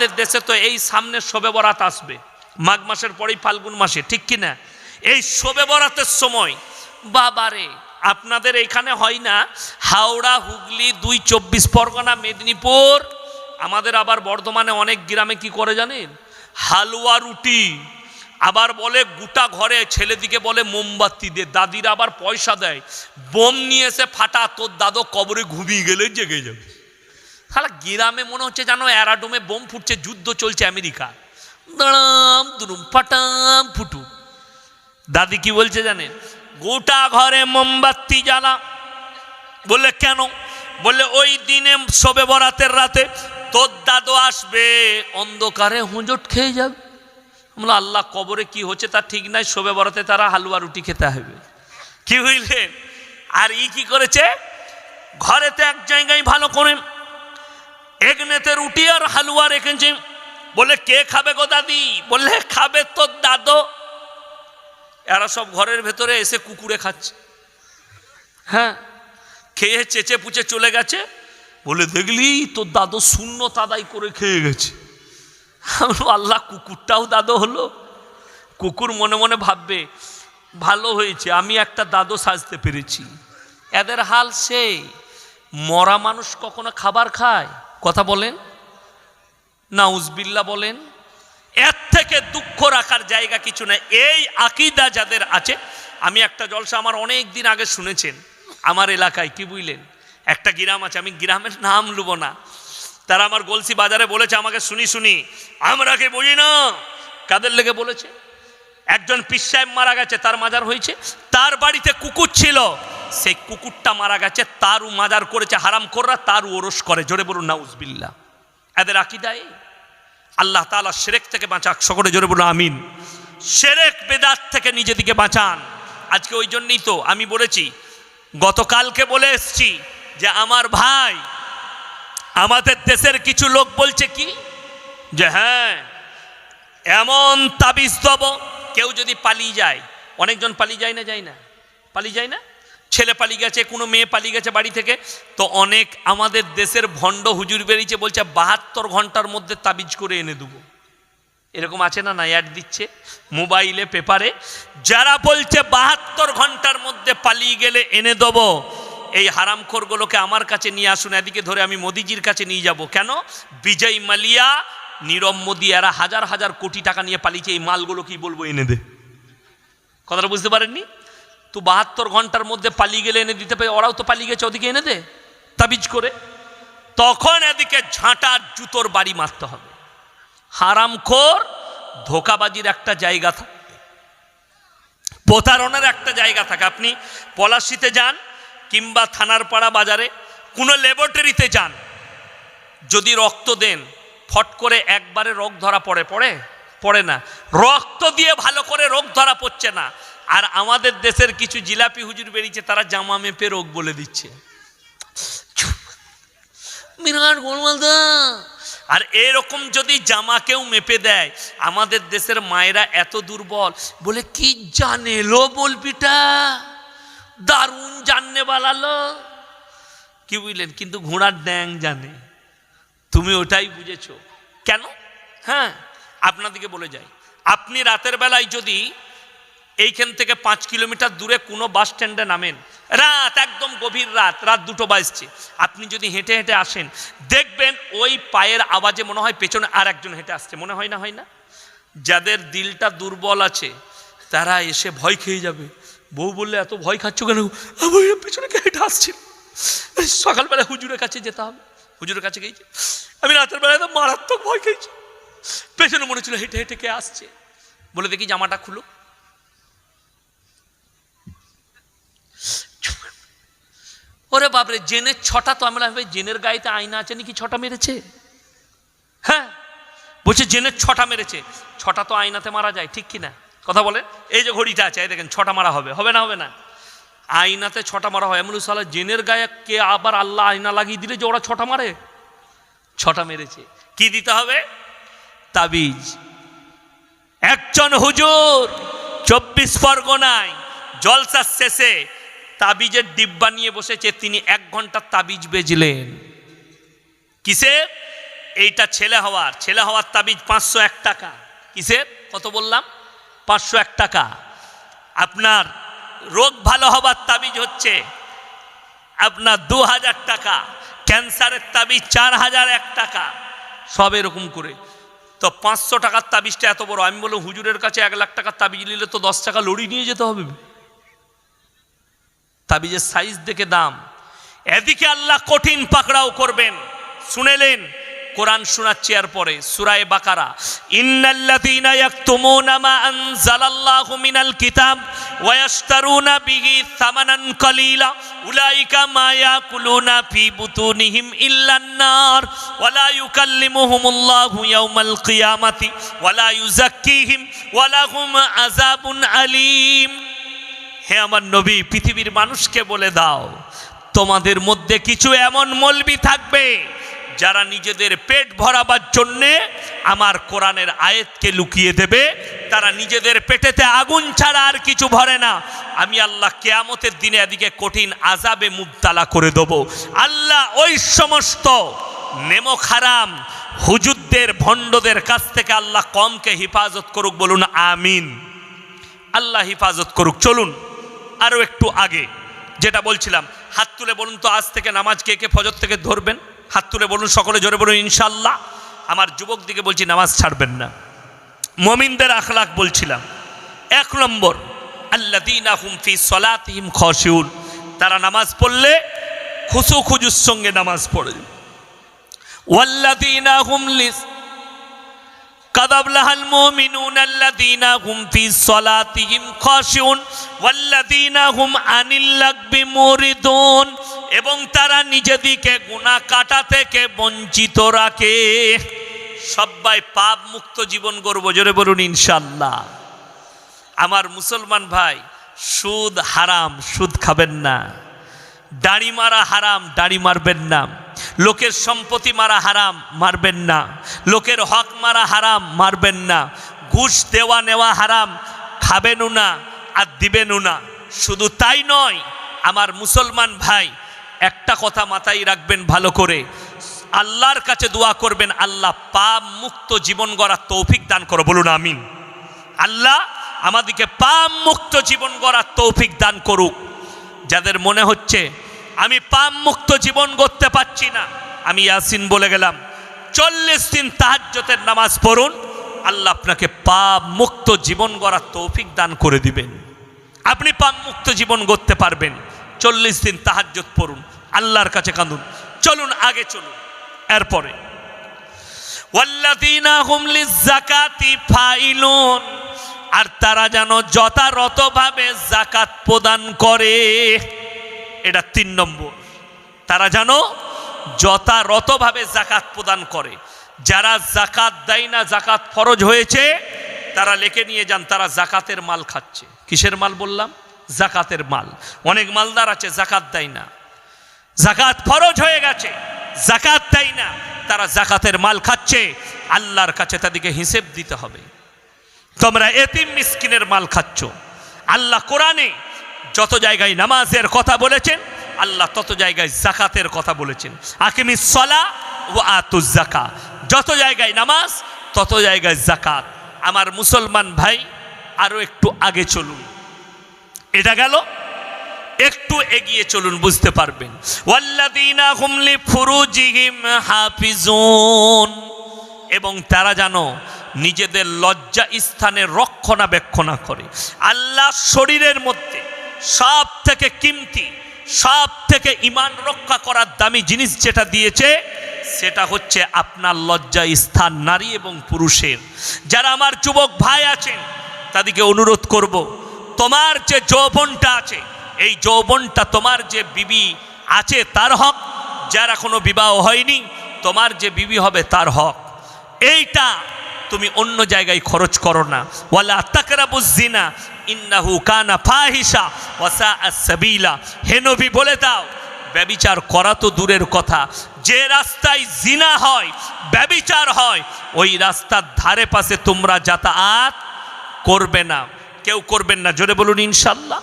আমাদের দেশে তো এই সামনে শবে বরাত আসবে। মাঘ মাসের পরেই ফাল্গুন মাসে, ঠিক কি না এই শবে বরাতের সময়, বাবারে, আপনাদের এখানে হয় না? হাওড়া, হুগলি, দুই চব্বিশ পরগনা, মেদিনীপুর, আমাদের আবার বর্ধমানে অনেক গ্রামে কি করে জানেন? হালুয়া রুটি, আবার বলে গোটা ঘরে, ছেলেদিকে বলে মোমবাতি দে, দাদিরা আবার পয়সা দেয়। বোম নিয়ে এসে ফাটা, তোর দাদো কবরে ঘুমিয়ে গেলে জেগে যাবে। তাহলে গ্রামে মনে হচ্ছে জানো অ্যারাডোমে বোম ফুটছে, যুদ্ধ চলছে আমেরিকা। দাঁড়াম, দুরুম, ফাটাম ফুটু দাদি কি বলছে জানেন? গোটা ঘরে মোমবাতি জ্বালা। বললে, কেন? বললে, ওই দিনে শবে বরাতের রাতে তোর দাদু আসবে, অন্ধকারে হুঁজট খেয়ে যাবে। বলল আল্লাহ, কবরে কি হচ্ছে তার ঠিক নাই, শোবে বরাতে তারা হালুয়া রুটি খেতে হবে কি বুঝলেন আর ই কি করেছে? ঘরেতে এক জায়গায় ভালো করে এগনেতে রুটি আর হালুয়া রেখেছে। বলে, কে খাবে গো দাদি? বললে খাবে তোর দাদো। এরা সব ঘরের ভেতরে এসে কুকুরে খাচ্ছে। হ্যাঁ খেয়ে চেচে পুচে চলে গেছে। বলে, দেখলি, তোর দাদু শূন্য তাদাই করে খেয়ে গেছে। আল্লাহ, কুকুরটাও দাদু হলো? কুকুর মনে মনে ভাববে, ভালো হয়েছে, আমি একটা দাদু সাজতে পেরেছি। এদের হাল সেই। মরা মানুষ কখনো খাবার খায় কথা বলেন না উজবিল্লা বলেন, এর থেকে দুঃখ রাখার জায়গা কিছু নাই। এই আকিদা যাদের আছে, আমি একটা জলসা আমার অনেক দিন আগে শুনেছেন, আমার এলাকায়, কি বুঝলেন? একটা গ্রাম আছে, আমি গ্রামের নাম লুব না। তারা আমার গলসি বাজারে বলেছে, আমাকে শুনি শুনি, আমরা কে বুঝি না? কাদের লেগে বলেছে? একজন পিস মারা গেছে, তার মাজার হয়েছে, তার বাড়িতে কুকুর ছিল। সেই কুকুরটা মারা গেছে, তারও মাজার করেছে হারাম কররা তারও ওরস করে। জোরে বলুন নাউজবিল্লা এদের আকিদায় আল্লাহ তালা সেরেক থেকে বাঁচাক, সকলে জোরে বলুন, আমিন। সেরেক বেদাত থেকে নিজেদিকে বাঁচান। আজকে ওই জন্যই তো আমি বলেছি, গতকালকে বলে এসছি যে আমার ভাই, আমাদের দেশের কিছু লোক বলছে কি? যে হ্যাঁ এমন তাবিজ দেব, কেউ যদি পালিয়ে যায়, অনেকজন পালিয়ে যায় না যায় না? পালিয়ে যায় না? ছেলে পালিয়ে গেছে, কোনো মেয়ে পালিয়ে গেছে বাড়ি থেকে। তো অনেক আমাদের দেশের ভণ্ড হুজুর বেরিয়েছে, বলছে, বাহাত্তর ঘণ্টার মধ্যে তাবিজ করে এনে দেবো। এরকম আছে না না অ্যাড দিচ্ছে মোবাইলে, পেপারে। যারা বলছে বাহাত্তর ঘণ্টার মধ্যে পালিয়ে গেলে এনে দেব, এই হারামখোরগুলোকে আমার কাছে নিয়ে আসুন, এদিকে ধরে আমি মোদিজির কাছে নিয়ে যাব। কেন? বিজয় মালিয়া, নীরব মোদি, এরা হাজার হাজার কোটি টাকা নিয়ে পালিয়েছে, এই মালগুলো কি বলব এনে দে। কথাটা বুঝতে পারেননি? তো বাহাত্তর ঘণ্টার মধ্যে পালিয়ে গেলে এনে দিতে পারে ওরাও তো পালিয়ে গেছে ওদিকে এনে দে তাবিজ করে তখন এদিকে ঝাঁটার জুতোর বাড়ি মারতে হবে হারামখোর ধোকাবাজির একটা জায়গা থাকে প্রতারণার একটা জায়গা থাকে। আপনি পলাশিতে যান কিংবা থানার পাড়া বাজারে, কোনো ল্যাবরেটরিতে যান, যদি রক্ত দেন, ফট করে একবারে রোগ ধরা পড়ে পড়ে? পড়ে না। রক্ত দিয়ে ভালো করে রোগ ধরা পড়ছে না। আর আমাদের দেশের কিছু জিলাপি হুজুর বেরিয়েছে, তারা জামা মেপে রোগ বলে দিচ্ছে। বিরাট আর এরকম যদি জামা কেউ মেপে দেয়, আমাদের দেশের মায়েরা এত দুর্বল, বলে, কি জানে লো বলবিটা? দারুণ জাননে বালালো কি বুঝলেন? কিন্তু ঘোড়ার ড্যাং জানে। তুমি ওটাই বুঝেছ। কেন? হ্যাঁ আপনাদিকে বলে যাই। আপনি রাতের বেলায় যদি এইখান থেকে পাঁচ কিলোমিটার দূরে কোনো বাস স্ট্যান্ডে নামেন। রাত, একদম গভীর রাত রাত দুটো বাজছে। আপনি যদি হেঁটে হেঁটে আসেন, দেখবেন ওই পায়ের আওয়াজে মনে হয় পেছনে আর একজন হেঁটে আসছে। মনে হয় না হয় না? যাদের দিলটা দুর্বল আছে, তারা এসে ভয় খেয়ে যাবে। বউ বললে, এত ভয় খাচ্ছ কেন পেছনে কে হেঁটে আসছি। সকালবেলা হুজুরের কাছে যেতে হবে। হুজুরের কাছে গিয়েছে আমি রাতের বেলায় তো মারাত্মক ভয় খেয়েছি। পেছনে মনে ছিল হেঁটে হেঁটে কে আসছে? বলে, দেখি জামাটা খুলো। ওরে বাপরে, জেনের ছটা তো আমরা ভাবে, জেনের গায়েতে আয়না আছে নাকি ছটা মেরেছে? হ্যাঁ? বলছে জেনের ছটা মেরেছে। ছটা তো আয়নাতে মারা যায়, ঠিক কি না কথা বলে? এই যে ঘড়িটা আছে দেখেন, ছটা মারা হবে হবে না হবে না? আয়নাতে ছটা মারা হয়। এমন সালা জেনের গায়ে কে আবার আল্লাহ আয়না লাগিয়ে দিলে যে ওরা ছটা মারে? ছটা মেরেছে। কি দিতে হবে? তাবিজ। একজন হুজুর চব্বিশ পরগনায় জলসার শেষে তাবিজের ডিব্বা নিয়ে বসেছে, তিনি এক ঘণ্টা তাবিজ বেজলেন। কিসে? এইটা ছেলে হওয়ার ছেলে হওয়ার তাবিজ পাঁচশো এক টাকা। কিসের কত বললাম? পাঁচশো এক টাকা। আপনার রোগ ভালো হবার তাবিজ হচ্ছে আপনার দু হাজার টাকা, ক্যান্সারের তাবিজ চার হাজার এক টাকা। সব এরকম করে। তো পাঁচশো টাকার তাবিজটা এত বড়, আমি বললাম হুজুরের কাছে এক লাখ টাকার তাবিজ নিলে তো দশ টাকা লড়ি নিয়ে যেতে হবে। তাবিজের সাইজ দেখে দাম। এদিকে আল্লাহ কঠিন পাকড়াও করবেন। শুনেলেন, কোরআন শোনাচ্ছি আর পরে, সুরায় বাকারা। ইন্নাল্লাযীনা ইয়াকতুমুনা মা আনজালাল্লাহু মিনাল কিতাব ওয়া ইয়াশতারুনা বিহি সামানান কালীলা। উলাইকা মা ইয়াকুলুনা ফি বুতুনিহিম ইল্লান নার ওয়া লা ইউকাল্লিমুহুমুল্লাহু ইয়াওমাল কিয়ামাতি। ওয়া লা ইউযাক্কিহিম। ওয়া লাহুম আযাবুন আলীম। হে আমার নবী, পৃথিবীর মানুষকে বলে দাও, তোমাদের মধ্যে কিছু এমন মলবি থাকবে যারা নিজেদের পেট ভরাবার জন্যে আমার কোরআনের আয়েতকে লুকিয়ে দেবে। তারা নিজেদের পেটেতে আগুন ছাড়া আর কিছু ভরে না। আমি আল্লাহ কেয়ামতের দিনে এদিকে কঠিন আজাবে মুবতালা করে দেবো। আল্লাহ ওই সমস্ত নেমক হারাম হুজুরদের, ভণ্ডদের কাছ থেকে আল্লাহ কমকে হেফাজত করুক, বলুন আমিন। আল্লাহ হিফাজত করুক, চলুন। আরও একটু আগে যেটা বলছিলাম, হাত তুলে বলুন তো আজ থেকে নামাজ কে কে ফজর থেকে ধরবেন? হাত তুলে বলুন, সকলে জোরে বলুন ইনশাল্লাহ আমার যুবক দিকে বলছি, নামাজ ছাড়বেন না। মমিনদের আখলাক বলছিলাম। এক নম্বর আল্লাদিনা হুম ফি সলাতিহিম খসিউন তারা নামাজ পড়লে খুশু খুজুর সঙ্গে নামাজ পড়ে। ওয়াল্লাদিনা হুম লিস قد أفلح المؤمنون الذين هم في صلاتهم خاشعون والذين هم عن اللغو মুরিদুন এবং তারা নিজেদিকে গুনাহ কাটা থেকে বঞ্চিত রাখে সবাই পাপ মুক্ত জীবন গর্ব জোরে বলুন ইনশাল্লাহ আমার মুসলমান ভাই সুদ হারাম সুদ খাবেন না দাড়ি মারা হারাম দাড়ি মারবেন না লোকের সম্পত্তি মারা হারাম, মারবেন না। লোকের হক মারা হারাম, মারবেন না। ঘুষ দেওয়া নেওয়া হারাম, খাবেনও না আর দিবেনও না। শুধু তাই নয়, আমার মুসলমান ভাই, একটা কথা মাথায় রাখবেন ভালো করে। আল্লাহর কাছে দোয়া করবেন, আল্লাহ পাপ মুক্ত জীবন গড়ার তৌফিক দান করো, বলুন আমিন। আল্লাহ আমাদেরকে পাপ মুক্ত জীবন গড়ার তৌফিক দান করুক। যাদের মনে হচ্ছে আমি পাপ মুক্ত জীবন করতে পারছি না। আমি ইয়াসিন বলে গেলাম, চল্লিশ দিন তাহাজ্যতের নামাজ পড়ুন, আল্লাহ আপনাকে পাপ মুক্ত জীবন গড়ার তৌফিক দান করে দিবেন। আপনি পাপ মুক্ত জীবন গড়তে পারবেন, চল্লিশ দিন তাহাজ্জত পড়ুন, আল্লাহর কাছে কাঁদুন। চলুন, আগে চলুন। এরপরে আর তারা যেন যথারতভাবে জাকাত প্রদান করে। এটা তিন নম্বর। তারা যেন যথারতভাবে জাকাত প্রদান করে। যারা জাকাত দেয় না জাকাত ফরজ হয়েছে, তারা লেখে নিয়ে যান, তারা জাকাতের মাল খাচ্ছে। কিসের মাল বললাম? জাকাতের মাল। অনেক মালদার আছে জাকাত দেয় না। জাকাত ফরজ হয়ে গেছে জাকাত দেয় না, তারা জাকাতের মাল খাচ্ছে। আল্লাহর কাছে তাদেরকে হিসেব দিতে হবে। তোমরা এতিম মিসকিনের মাল খাচ্ছ। আল্লাহ কোরআনে যত জায়গায় নামাজের কথা বলেছেন, আল্লাহ তত জায়গায় জাকাতের কথা বলেছেন। আকিমি সলা ও আতুজ জাকা যত জায়গায় নামাজ, তত জায়গায় জাকাত আমার মুসলমান ভাই আরও একটু আগে চলুন। এটা গেল, একটু এগিয়ে চলুন, বুঝতে পারবেন। ওয়াল্লাদিনা হুমলি এবং তারা জানো নিজেদের লজ্জা স্থানে রক্ষণাবেক্ষণা করে। আল্লাহ শরীরের মধ্যে সব থেকে কিমতি সব থেকে ইমান রক্ষা করার দামি জিনিস যেটা দিয়েছে, সেটা হচ্ছে আপনার লজ্জা স্থান নারী এবং পুরুষের। যারা আমার যুবক ভাই আছেন, তাদেরকে অনুরোধ করব, তোমার যে যৌবনটা আছে, এই যৌবনটা তোমার যে বিবি আছে তার হক, যার এখনও বিবাহ হয়নি, তোমার যে বিবি হবে তার হক। এইটা তুমি অন্য জায়গায় খরচ করো না। ওয়ালা তাকরাবুজ্জিনা ইন্নাহু কানা ফাহিশা ওয়াসা সাবিলা। হে নবী, বলে দাও, ব্যবিচার করা তো দূরের কথা। যে রাস্তায় জিনা হয়, ব্যবিচার হয়, ওই রাস্তার ধারে পাশে তোমরা যাতায়াত করবে না। কেউ করবেন না। জোরে বলুন, ইনশাল্লাহ।